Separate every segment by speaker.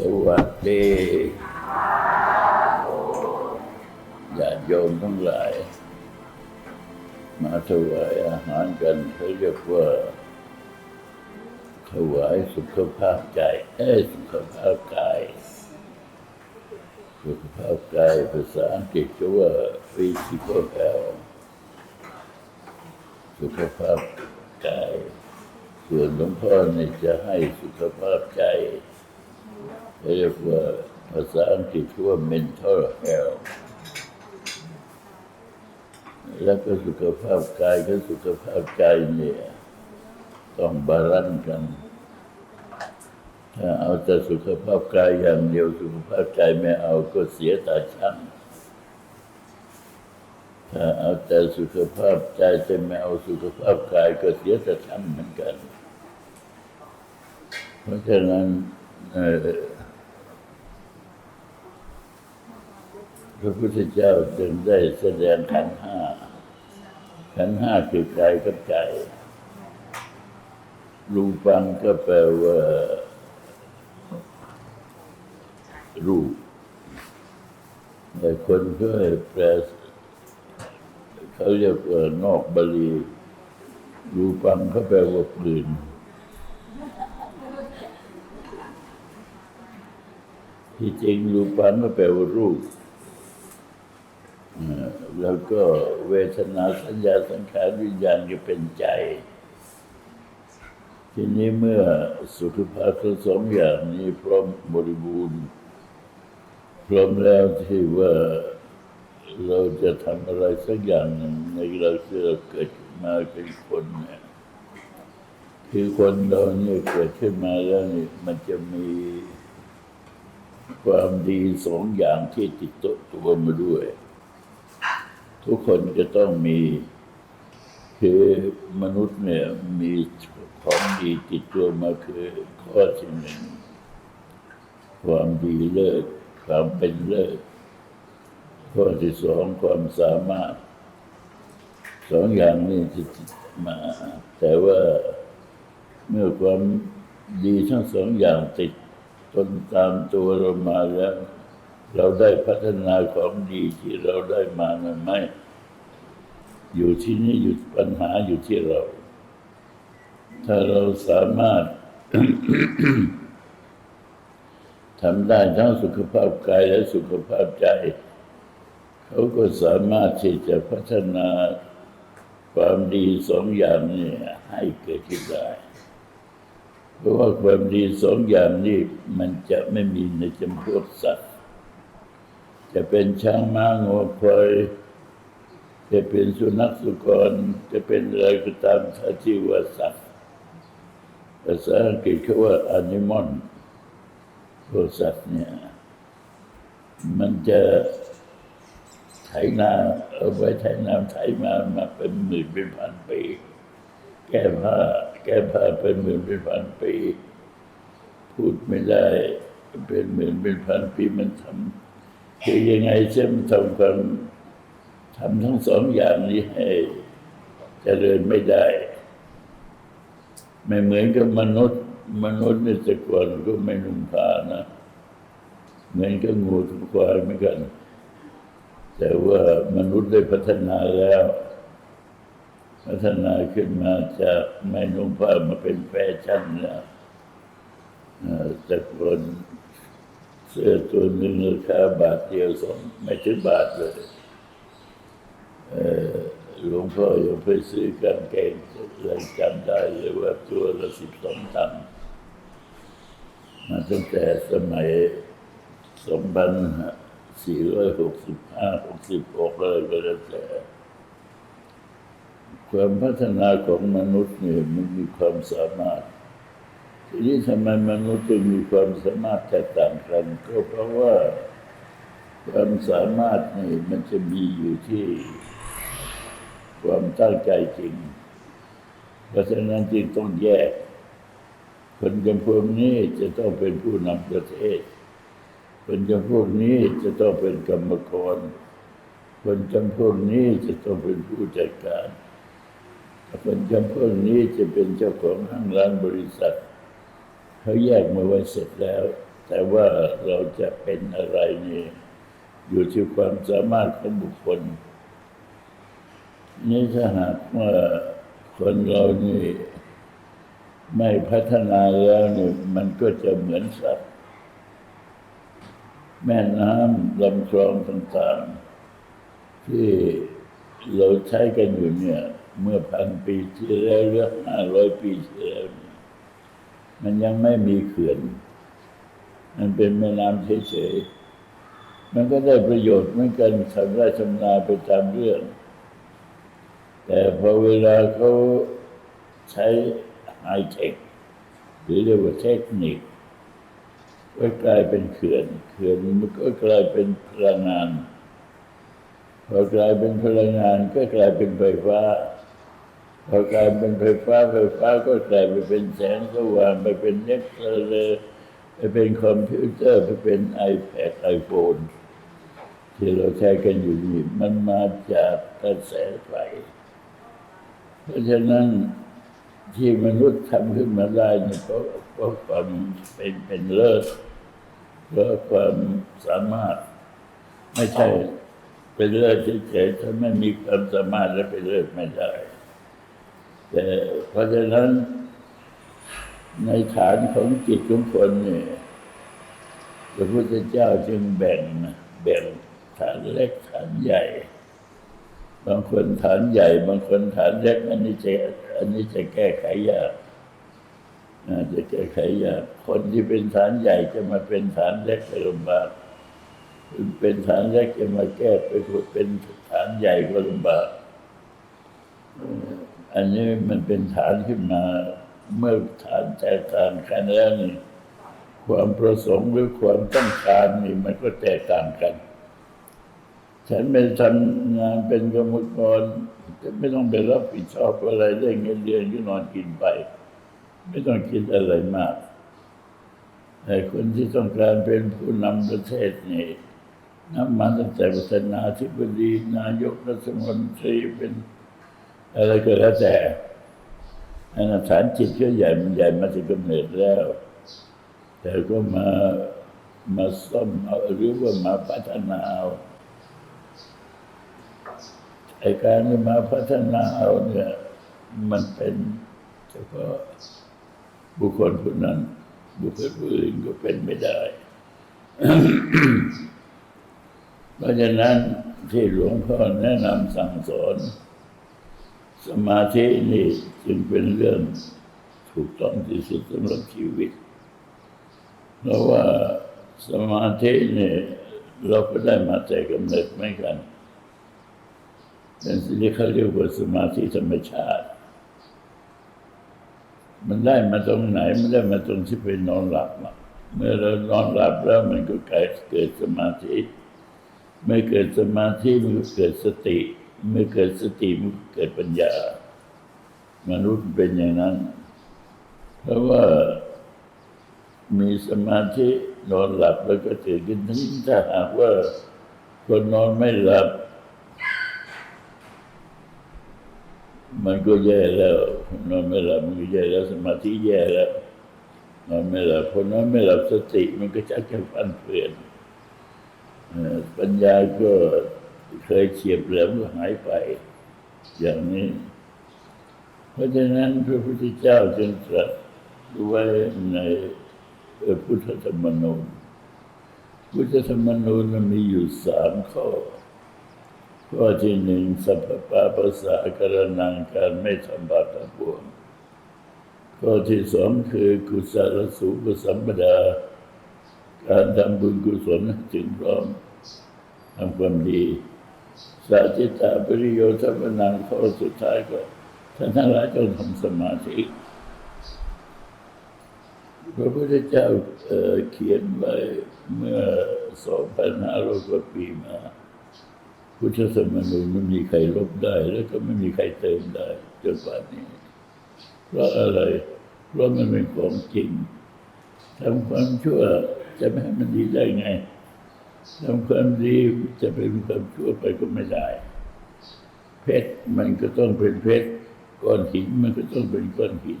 Speaker 1: สวัสดีญาติโยมทั้งหลาย มาถวายอาหารกันเขาเรียกว่าถวายสุขภาพใจเอ้สุขภาพกาย สุขภาพกายภาษาอังกฤษก็ว่า physical health สุขภาพกาย ส่วนหลวงพ่อเนี่ยจะให้สุขภาพใจ ยกว่าภาษาอังกฤษว่า mental health แล้วก็สุขภาพกายกับสุขภาพใจเนี่ย ต้องบาลานซ์กัน ถ้าเอาแต่สุขภาพกายอย่างเดียวสุขภาพใจไม่เอาก็เสียตาช่างถ้าเอาแต่สุขภาพใจแต่ไม่เอาสุขภาพกายก็เสียตาช่างเหมือนกัน เพราะฉะนั้นเอ่อ พระพุทธเจ้าจึงได้แสดงขันห้า ขันห้าคือกายกับใจรูปังก็แปลว่า รูป แต่คนก็แปลเขาเรียกว่านอกบาลีรูปังเขาแปลว่าปืนที่จริงรูปังก็แปลว่ารูป แล้วก็เวทนาสัญญาสังขารวิญญาณก็เป็นใจ ทีนี้เมื่อสุขภาพทั้งสองอย่างนี้พร้อมบริบูรณ์ พร้อมแล้วที่ว่าเราจะทำอะไรสักอย่างหนึ่งในเราที่เราเกิดมาเป็นคนเนี่ยคือคนเราเนี่ยเกิดขึ้นมาแล้วนี่มันจะมีความดีสองอย่างที่ติดตัวตัวมาด้วย ทุกคนจะต้องมีคือมนุษย์เนี่ยมีของดีติดตัวมาคือข้อที่หนึ่งความดีเลิศความเป็นเลิศข้อที่สองความสามารถสองอย่างนี้จะมา แต่ว่าเมื่อความดีทั้งสองอย่างติดตนตามตัวเรามาแล้ว เราได้พัฒนาของดีที่เราได้มานั้นไหมอยู่ที่นี่อยู่ปัญหาอยู่ที่เรา ถ้าเราสามารถทำได้ทั้งสุขภาพกายและสุขภาพใจ เขาก็สามารถที่จะพัฒนาความดีสองอย่างนี้ให้เกิดขึ้นได้ เพราะว่าความดีสองอย่างนี้มันจะไม่มีในจำพวกสัตว์ จะเป็นช้างม้างัวควายจะเป็นสุนัขสุกร จะเป็นอะไรก็ตามถ้าที่ว่าสัตว์ภาษาอังกฤษเขาว่า animal พวกสัตว์เนี่ย มันจะไถนาเอาไว้ไถนาไถมามาเป็นหมื่นเป็นพันปีแก้ผ้าแก้ผ้าเป็นหมื่นเป็นพันปี พูดไม่ได้ เป็นหมื่นเป็นพันปีมันทำ คือยังไงเช่นทำความทำทั้งสองอย่างนี้ให้เจริญไม่ได้ ไม่เหมือนกับมนุษย์ มนุษย์เนี่แต่ก่อนก็ไม่นุ่งผ้านะ เหมือนกับงูทุกควายเหมือนกัน แต่ว่ามนุษย์ได้พัฒนาแล้ว พัฒนาขึ้นมาจากไม่นุ่งผ้ามาเป็นแฟชั่นแล้วแต่ก่อน เสื้อตัวหนึ่งราคาบาทเดียวสองไม่ถึงบาทเลยหลวงพ่อยังไปซื้อกางเกงอะไรจำได้เลยว่าตัวละสิบสองตังค์มาตั้งแต่สมัยสองพันสี่ร้อยหกสิบห้าหกสิบหกอะไรก็แล้วแต่ความพัฒนาของมนุษย์เนี่ยมันมีความสามารถ นี้ทำไมมนุษย์จึงมีความสามารถแตกต่างกันก็เพราะว่าความสามารถนี่มันจะมีอยู่ที่ ความตั้งใจจริง เพราะฉะนั้นจึงต้องแยก คนจำพวกนี้จะต้องเป็นผู้นำประเทศ คนจำพวกนี้จะต้องเป็นกรรมกร คนจำพวกนี้จะต้องเป็นผู้จัดการคนจำพวกนี้จะเป็นเจ้าของห้างร้านบริษัท เขาแยกมาไว้เสร็จแล้ว แต่ว่าเราจะเป็นอะไรนี่อยู่ที่ความสามารถของบุคคล นี่ถ้าหากว่าคนเรานี่ไม่พัฒนาแล้วนี่มันก็จะเหมือนสัตว์แม่น้ำลำคลองต่างๆ ที่เราใช้กันอยู่เนี่ย เมื่อพันปีที่แล้วหรือห้าร้อยปีที่แล้ว มันยังไม่มีเขื่อน มันเป็นแม่น้ำเฉยๆ มันก็ได้ประโยชน์เหมือนกันทำไร่ทำนาไปตามเรื่อง แต่พอเวลาเขาใช้ไฮเทคหรือเรียกว่าเทคนิคก็กลายเป็นเขื่อน เขื่อนมันก็กลายเป็นพลังงาน พอกลายเป็นพลังงานก็กลายเป็นไฟฟ้า พอกลายเป็นไฟฟ้าไฟฟ้าก็กลายไปเป็นแสงสว่างไปเป็นเน็ตเลยไปเป็นคอมพิวเตอร์ไปเป็น iPad iPhone ที่เราใช้กันอยู่นี่มันมาจากกระแสไฟ เพราะฉะนั้นที่มนุษย์ทำขึ้นมาได้เนี่ยเพราะเพราะความเป็นเป็นเลิศเพราะความสามารถ ไม่ใช่เป็นเลิศเฉยๆถ้าไม่มีความสามารถแล้วเป็นเลิศไม่ได้ แต่เพราะฉะนั้นในฐานของจิตของคนเนี่ยพระพุทธเจ้าจึงแบ่งแบ่งฐานเล็กฐานใหญ่ บางคนฐานใหญ่ บางคนฐานเล็ก อันนี้จะอันนี้จะแก้ไขยากอ่าจะแก้ไขยากคนที่เป็นฐานใหญ่จะมาเป็นฐานเล็กก็ลำบากเป็นฐานเล็กจะมาแก้ไปเป็นฐานใหญ่ก็ลำบาก อันนี้มันเป็นฐานขึ้นมา เมื่อฐานแตกต่างกันแล้วนี่ความประสงค์หรือความต้องการนี่มันก็แตกต่างกัน ฉันเป็นทำงานเป็นกรรมกรจะไม่ต้องไปรับผิดชอบอะไรได้เงินเดือนก็นอนกินไป ไม่ต้องคิดอะไรมาก แต่คนที่ต้องการเป็นผู้นำประเทศนี่นับมาตั้งแต่ประธานาธิบดีนายกรัฐมนตรีเป็น อะไรก็แล้วแต่อันนั้นฐานจิตก็ใหญ่มันใหญ่มาจากกำเนิดแล้ว แต่ก็มามาซ่อมเอาหรือว่ามาพัฒนาเอาไอการที่มาพัฒนาเอาเนี่ยมันเป็นเฉพาะบุคคลผู้นั้น บุคคลผู้อื่นก็เป็นไม่ได้ เพราะฉะนั้นที่หลวงพ่อแนะนำสั่งสอน สมาธินี่จึงเป็นเรื่องถูกต้องที่สุดสำหรับชีวิต เพราะว่าสมาธินี่เราก็ได้มาแต่กำเนิดไม่กัน เป็นสิ่งที่เขาเรียกว่าสมาธิธรรมชาติ มันได้มาตรงไหน มันได้มาตรงที่ไปนอนหลับเมื่อเรานอนหลับแล้วมันก็เกิดเกิดสมาธิเมื่อเกิดสมาธิมันก็เกิดสติ เมื่อเกิดสติมันเกิดปัญญา มนุษย์เป็นอย่างนั้น เพราะว่ามีสมาธินอนหลับแล้วก็ตื่นขึ้นทั้งถ้าหากว่าคนนอนไม่หลับ มันก็แย่แล้วนอนไม่หลับมันก็แย่แล้ว สมาธิแย่แล้วนอนไม่หลับพอนอนไม่หลับสติมันก็ชักจะฟันเฟือนปัญญาก็ เคยเฉียบแหลมก็หายไป อย่างนี้ เพราะฉะนั้นพระพุทธเจ้าจึงตรัสไว้ในพุทธธรรมนูญพุทธธรรมนูญมันมีอยู่สามข้อ ข้อที่หนึ่งสัพพปาภาษาการนังการไม่ทำบาปทั้งปวงข้อที่สองคือกุศลสูปสัมปดา การทำบุญกุศลให้ถึงพร้อมทำความดี สัจจิตาปริโยธรรมนังข้อสุดท้ายก็ท่านทั้งหลายต้องทำสมาธิพระพุทธเจ้าเขียนไว้เมื่อสองพันห้าร้อยกว่าปีมา พุทธธรรมนูญไม่มีใครลบได้ แล้วก็ไม่มีใครเติมได้จนป่านนี้ เพราะอะไร เพราะมันเป็นของจริงทำความชั่วจะไม่ให้มันดีได้ไง ทำความดีจะเป็นความชั่วไปก็ไม่ได้ เพชรมันก็ต้องเป็นเพชรก้อนหินมันก็ต้องเป็นก้อนหิน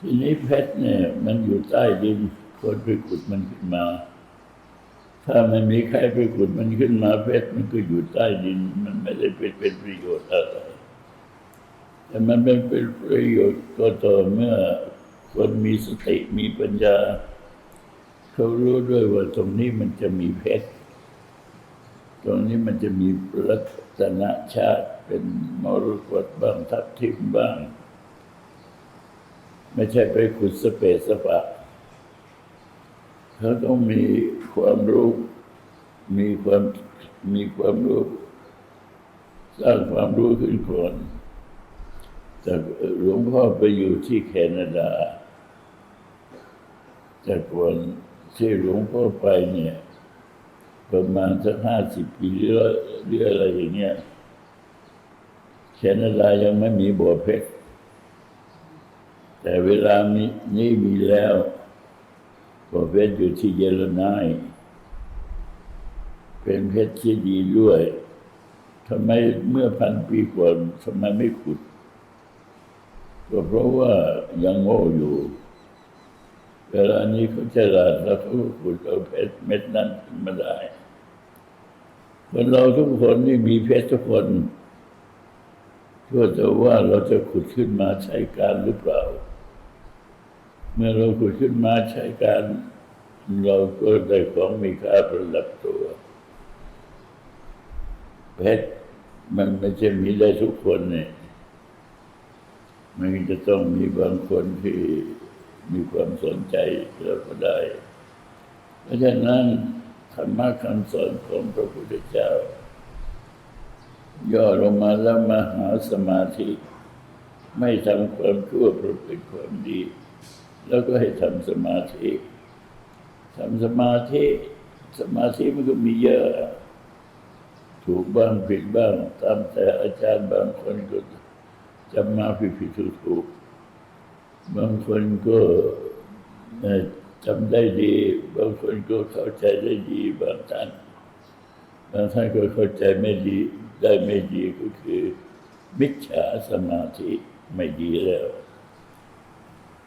Speaker 1: ทีนี้เพชรเนี่ยมันอยู่ใต้ดินคนไปขุดมันขึ้นมา ถ้าไม่มีใครไปขุดมันขึ้นมาเพชรมันก็อยู่ใต้ดิน มันไม่ได้เป็นเป็นประโยชน์อะไรแต่มันเป็นเป็นประโยชน์ก็ต่อเมื่อคนมีสติมีปัญญา เขารู้ด้วยว่าตรงนี้มันจะมีเพชร ตรงนี้มันจะมีรัตนชาติเป็นมรกตบ้างทับทิมบ้าง ไม่ใช่ไปขุดสเปซสปะเขาต้องมีความรู้มีความมีความรู้สร้างความรู้ขึ้นก่อนแต่หลวงพ่อไปอยู่ที่แคนาดาแต่ก่อน ที่หลวงพ่อไปเนี่ย ประมาณสักห้าสิบปีหรือหรืออะไรอย่างเงี้ยแคนาดายังไม่มีบ่อเพชรแต่เวลามีนี้มีแล้วบ่อเพชรอยู่ที่เยลนายเป็นเพชรที่ดีด้วยทำไมเมื่อพันปีก่อนทำไมไม่ขุด ก็เพราะว่ายังโง่อยู่ เวลานี้เขาฉลาดแล้วเขาก็ขุดเอาเพชรเม็ดนั้นขึ้นมาได้คนเราทุกคนนี่มีเพชรทุกคนก็แต่ว่าเราจะขุดขึ้นมาใช้การหรือเปล่า เมื่อเราขุดขึ้นมาใช้การ เราก็ได้ของมีค่าประดับตัวเพชรมันไม่ใช่มีได้ทุกคนเนี่ยมันจะต้องมีบางคนที่ มีความสนใจแล้วก็ได้ เพราะฉะนั้นธรรมะคำสอนของพระพุทธเจ้า ย่อลงมาแล้วมาหาสมาธิ ไม่ทำความชั่วประพฤติความดี แล้วก็ให้ทำสมาธิทำสมาธิ สมาธิมันก็มีเยอะ ถูกบ้างผิดบ้าง ตามแต่อาจารย์บางคนก็จำมาผิดผิดถูกถูก บางคนก็จำได้ดี บางคนก็เข้าใจได้ดี บางท่านบางท่านก็เข้าใจไม่ดี ได้ไม่ดีก็คือ มิจฉาสมาธิไม่ดีแล้ว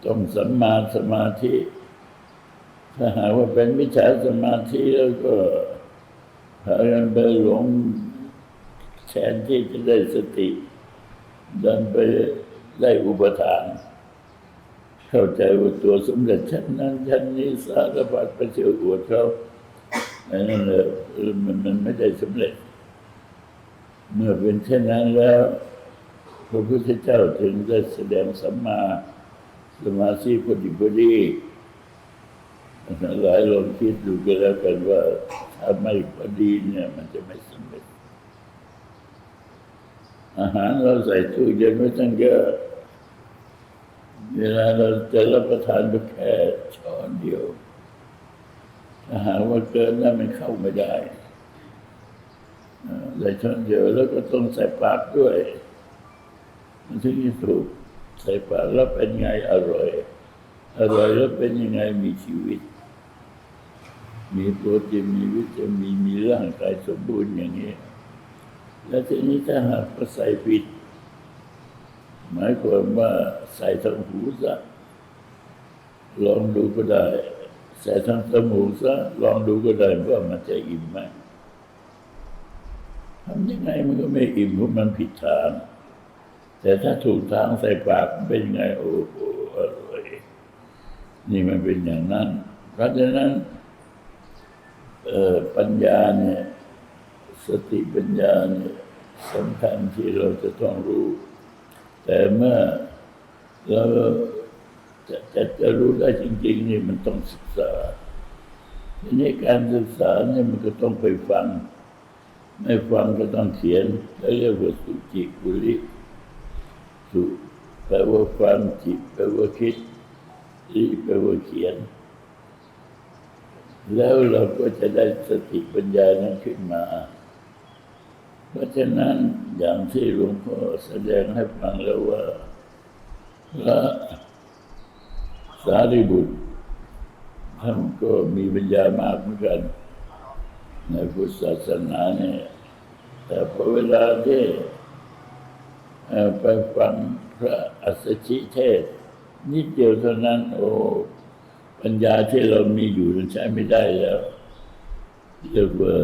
Speaker 1: ต้องสัมมาสมาธิ ถ้าหากว่าเป็นมิจฉาสมาธิแล้วก็พากันไปหลงแทนที่จะได้สติดันไปได้อุปทาน เข้าใจว่าตัวสมเด็จชั้นนั้นชั้นนี้สารพัดไปเชื่ออวดเขาอันนั้นเลยมันมันไม่ได้สำเร็จ เมื่อเป็นเช่นนั้นแล้วพระพุทธเจ้าถึงได้แสดงสัมมาสมาธิพอดีพอดีหลายลองคิดดูกันแล้วกันว่า ถ้าไม่พอดีเนี่ย มันจะไม่สำเร็จ อาหารเราใส่ตู้เย็นไว้ตั้งเยอะ เวลาเราจะรับประทานก็แค่ช้อนเดียวถ้าหากว่าเกินนั้นมันเข้าไม่ได้เอ่อใส่ช้อนเดียวแล้วก็ต้องใส่ปากด้วย มันถึงจะถูกใส่ปากแล้วเป็นไงอร่อย อร่อยแล้วเป็นยังไงมีชีวิต มีโปรตีนมีวิตามินมีร่างกายสมบูรณ์อย่างนี้ แล้วทีนี้ถ้าหากว่าใส่ผิด หมายความว่าใส่ทางหูซะลองดูก็ได้ ใส่ทางจมูกซะลองดูก็ได้ว่ามันจะอิ่มไหมทำยังไงมันก็ไม่อิ่มเพราะมันผิดทาง แต่ถ้าถูกทางใส่ปากเป็นยังไงโอ้โหอร่อยนี่มันเป็นอย่างนั้น เพราะฉะนั้นปัญญาเนี่ยสติปัญญาเนี่ยสำคัญที่เราจะต้องรู้ แต่เมื่อเราจะจะจะรู้ได้จริง ๆ นี่มันต้องศึกษาทีนี้การศึกษาเนี่ยมันก็ต้องไปฟัง ไม่ฟังก็ต้องเขียนแล้วเรียกว่าสุจิกุลิสุแปลว่าฟังจิตแปลว่าคิดลิแปลว่าเขียน แล้วเราก็จะได้สติปัญญานั้นขึ้นมา เพราะฉะนั้นอย่างที่หลวงพ่อแสดงให้ฟังแล้วว่าพระสารีบุตรท่านก็มีปัญญามากเหมือนกัน ในพุทธศาสนาเนี่ยแต่พอเวลาที่ไปฟังพระอัสชิเทศน์นิดเดียวเท่านั้น โอ้ปปัญญาที่เรามีอยู่มันใช้ไม่ได้แล้วเรียกว่า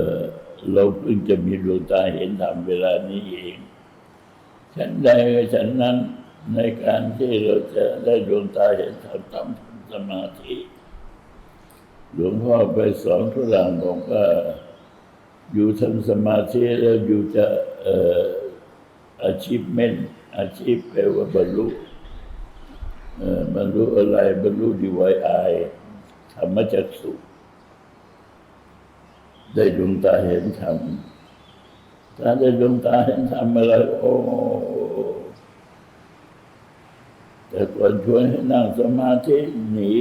Speaker 1: เราเพิ่งจะมีดวงตาเห็นธรรมเวลานี้เองฉันใดก็ฉันนั้นในการที่เราจะได้ดวงตาเห็นธรรมต้องทำสมาธิหลวงพ่อไปสอนฝรั่งบอกว่าอยู่ทำสมาธิแล้วอยู่จะอาชีพเม่นอาชีพแปลว่าบรรลุบรรลุอะไรบรรลุดีไวไอธรรมจักสุ ได้ดวงตาเห็นธรรมถ้าได้ดวงตาเห็นธรรมอะไรโอ้แต่ก่อนชวนให้นั่งสมาธิหนี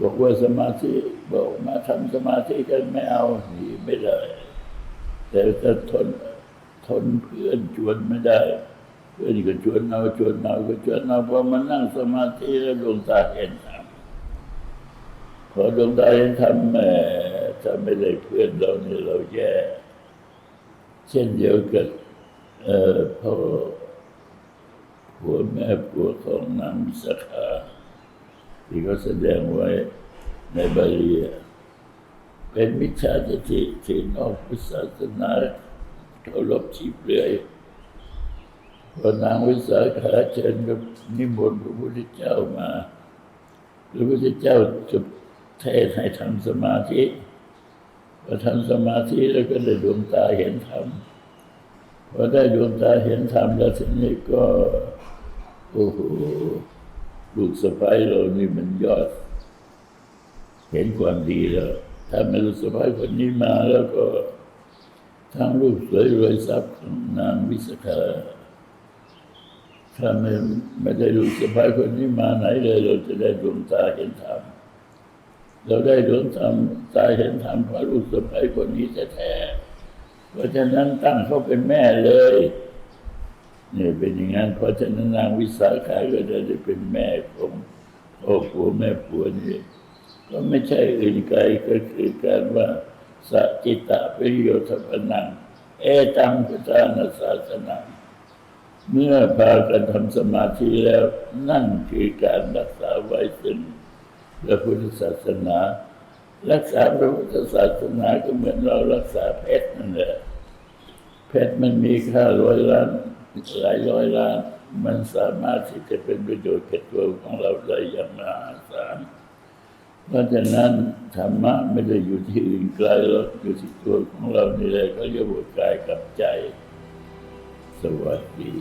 Speaker 1: บอกว่าสมาธิบอกมาทำสมาธิกันไม่เอาหนีไม่ได้ แต่ถ้าทนทนเพื่อนชวนไม่ได้เพื่อนก็ชวนเอาชวนเอาก็ชวนเอาพอมานั่งสมาธิแล้วดวงตาเห็นธรรมพอดวงตาเห็นธรรมแหม ถ้าไม่ได้เพื่อนเราเนี่ยเราแย่ เช่นเดียวกับพ่อผัวแม่ผัวของนางวิสขาที่เขาแสดงไว้ในบาลีเป็นมิจฉาทิฏฐิที่นอกพุทธศาสนาเขาลบชีพเลยพอนางวิสาขาเชิญกับนิมนต์พระพุทธเจ้ามาพระพุทธเจ้าจะเทศให้ทำสมาธิ พอทำสมาธิแล้วก็ได้ดวงตาเห็นธรรมพอได้ดวงตาเห็นธรรมแล้วทีนี้ก็โอ้โหลูกสะพ้ายเรานี่มันยอด เห็นความดีแล้วถ้าไม่ลูกสะพ้ายคนนี้มาแล้วก็ทั้งลูกสวยรวยทรัพย์ของนางวิสาขาถ้าไม่ไม่ได้ลูกสะพ้ายคนนี้มาไหนเลย เราจะได้ดวงตาเห็นธรรม เราได้ดวงธรรมตาเห็นธรรมพระลูกสะพ้ายคนนี้แท้ๆเพราะฉะนั้นตั้งเขาเป็นแม่เลยเนี่ยเป็นอย่างนั้นเพราะฉะนั้นนางวิสาขาก็จะได้เป็นแม่ของพ่อผัวแม่ผัวนี่ก็ไม่ใช่อื่นไกลก็คือการว่าสัจจิตะประโยชน์พนังเอตังพุทธานาศาสนาเมื่อพากันทำสมาธิแล้วนั่นคือการรักษาไว้ซึ่ง พระพุทธศาสนา รักษาพระพุทธศาสนาก็เหมือนเรารักษาเพชรนั่นแหละเพชรมันมีค่าร้อยล้านหลายร้อยล้าน มันสามารถที่จะเป็นประโยชน์แก่ตัวของเราได้อย่างมหาศาลเพราะฉะนั้นธรรมะไม่ได้อยู่ที่อื่นไกลหรอกอยู่ที่ตัวของเรานี่แหละเขาเรียกว่ากายกับใจ สวัสดี